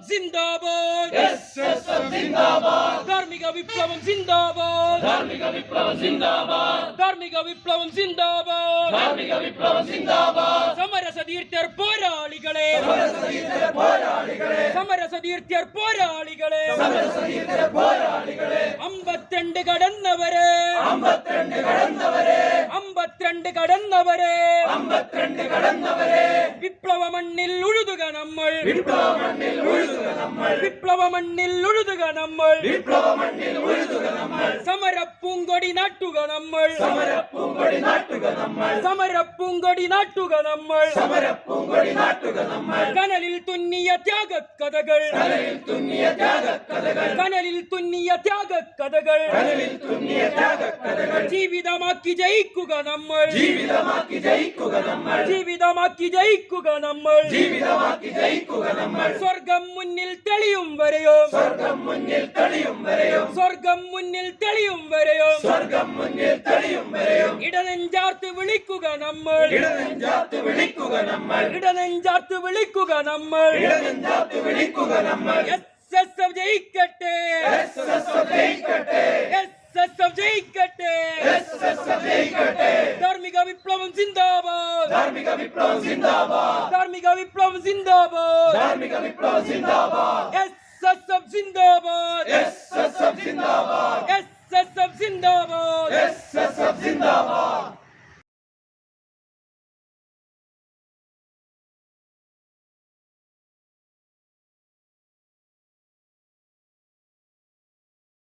F zindabad ധാർമ്മിക വിപ്ലവം സിന്ദാബാദ്. ധാർമ്മിക വിപ്ലവം ജിന്ദാബാദ് ധാർമ്മിക വിപ്ലവം സിന്ദാബാദ്. ധാർമ്മിക വിപ്ലവം ജിന്ദാബാദ് സമരസതീർത്ഥ്യർ പോരാളികളെ. പോരാളികളെ. സമരസതീർത്ഥ്യർ പോരാളികളെ. പോരാളികളെ. അമ്പത്തിരണ്ട് കടന്നവരെ അമ്പത്തിരണ്ട് കടന്നവരെ വിപ്ലവ മണ്ണിൽ ഉഴുതുക നമ്മൾ വിപ്ലവ മണ്ണിൽ ഉഴുതുക നമ്മൾ വിപ്ലവ മണ്ണിൽ ഉഴുതുക നമ്മൾ വിപ്ലവ മണ്ണിൽ ഉഴുതുക നമ്മൾ സമരപ്പൂങ്കൊടി നാട്ടുക നമ്മൾ സമരപ്പൂങ്കൊടി നാട്ടുക നമ്മൾ സമരപ്പൂങ്കൊടി നാട്ടുക നമ്മൾ സമരപ്പൂങ്കൊടി നാട്ടുക നമ്മൾ കനലിൽ തുന്നിയ ത്യാഗക്കഥകൾ കലയിൽ തുന്നിയ ത്യാഗക്കഥകൾ കനലിൽ തുന്നിയ ത്യാഗക്കഥകൾ കലയിൽ തുന്നിയ ത്യാഗക്കഥകൾ ജീവിതമാക്കി ജയിക്കുക നമ്മൾ. ജീവിതമാക്കി ജയിക്കുക നമ്മൾ. ജീവിതമാക്കി ജയിക്കുക നമ്മൾ. ജീവിതമാക്കി ജയിക്കുക നമ്മൾ. സ്വർഗം മുന്നിൽ തെളിയും വരെയോ? സ്വർഗം മുന്നിൽ തെളിയും വരെയോ? സ്വർഗം മുന്നിൽ തെളിയും വരെയോ? സ്വർഗം മുന്നിൽ തെളിയും വരെയോ? ഇടനെഞ്ചാർത്ത് വിളിക്കുക നമ്മൾ. ഇടനെഞ്ചാർത്ത് വിളിക്കുക നമ്മൾ. ഇടനെഞ്ചാർത്ത് വിളിക്കുക നമ്മൾ. ഇടനെഞ്ചാർത്ത് വിളിക്കുക നമ്മൾ. എസ് എസ് ജയിക്കട്ടെ. ಧಾರ್ಮಿಕ ವಿಪ್ಲವ ಜಿಂದಾಬಾದ್ ಧಾರ್ಮಿಕ ವಿಪ್ಲವ ಜಿಂದಾಬಾದ್ ಧಾರ್ಮಿಕ ವಿಪ್ಲವ ಜಿಂದಾಬಾದ್ ಎಸ್ ಎಸ್ ಎಫ್ ಜಿಂದಾಬಾದ್ ಎಸ್ ಎಸ್ ಎಫ್ ಜಿಂದಾಬಾದ್ ಎಸ್ ಎಸ್ ಎಫ್ ಜಿಂದಾಬಾದ್ ಎಸ್ ಎಸ್ ಎಫ್ ಜಿಂದಾಬಾದ್